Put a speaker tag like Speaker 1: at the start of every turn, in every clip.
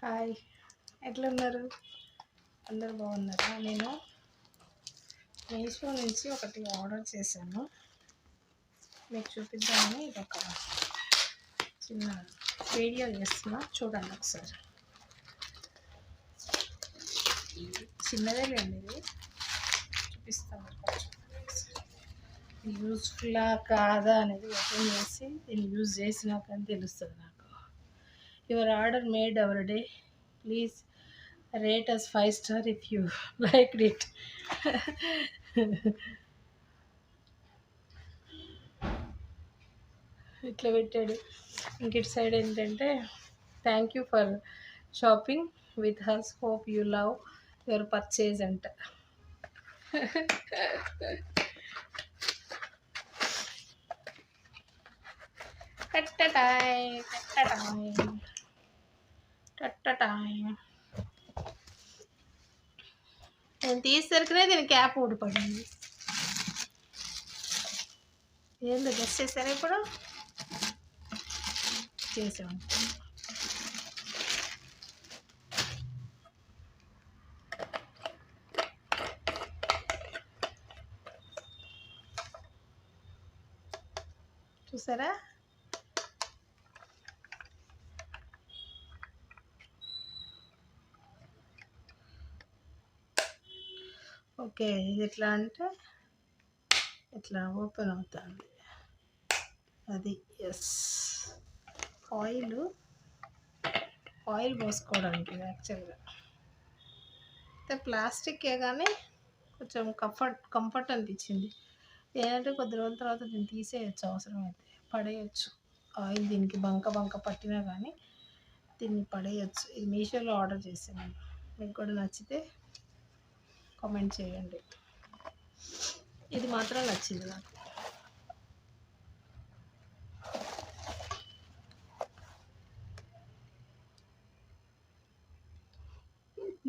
Speaker 1: Hi. ఎట్లున్నారు? అందరు బాగున్నారా? నేను మీషో నుంచి ఒకటి ఆర్డర్ చేశాను. మీకు చూపిద్దామని ఇది ఒక చిన్న వీడియో చేస్తున్నా. చూడండి ఒకసారి. చిన్నదే లేండి ఇది. చూపిస్తాను యూస్ఫుల్లా కాదా అనేది ఓపెన్ చేసి దీన్ని యూజ్ చేసినాకని తెలుస్తుంది నాకు. Your order made our day please rate us five star if you like it ఇట్లా పెట్టాడు. ఇంక ఇటు సైడ్ ఏంటంటే thank you for shopping with us hope you love your purchase అంట. టట్టటాయ్ టట్టటాయ్ టట్టటాయ్ నేను తీసేసరికినే దీని క్యాప్ ఊడిపడింది. ఏందో గెస్ట్ చేశారా ఇప్పుడు? చేసాం చూసారా? ఓకే ఇది ఎట్లా అంటే ఇట్లా ఓపెన్ అవుతుంది. అది ఎస్ ఆయిల్ ఆయిల్ పోసుకోవడానికి ఇది యాక్చువల్గా. అయితే ప్లాస్టిక్కే కానీ కొంచెం కంఫర్ట్ కంఫర్ట్ అనిపించింది ఏంటంటే కొద్ది రోజుల తర్వాత దీన్ని తీసేయచ్చు అవసరం అయితే పడేయచ్చు. ఆయిల్ దీనికి బంక బంక పట్టినా కానీ దీన్ని పడేయచ్చు. ఇది మీషోలో ఆర్డర్ చేసాను మీకు కూడా నచ్చితే కామెంట్ చేయండి. ఇది మాత్రం నచ్చింది నాకు.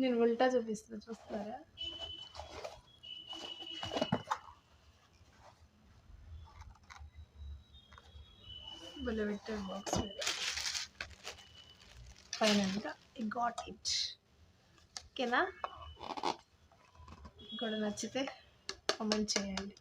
Speaker 1: నేను ఉల్టా చూపిస్తున్నా చూస్తారా? భలే పెట్టాడు బాక్స్ ఫైనల్గా ఐ గాట్ ఇట్ ఓకేనా కూడా నచ్చితే కామెంట్ చేయండి.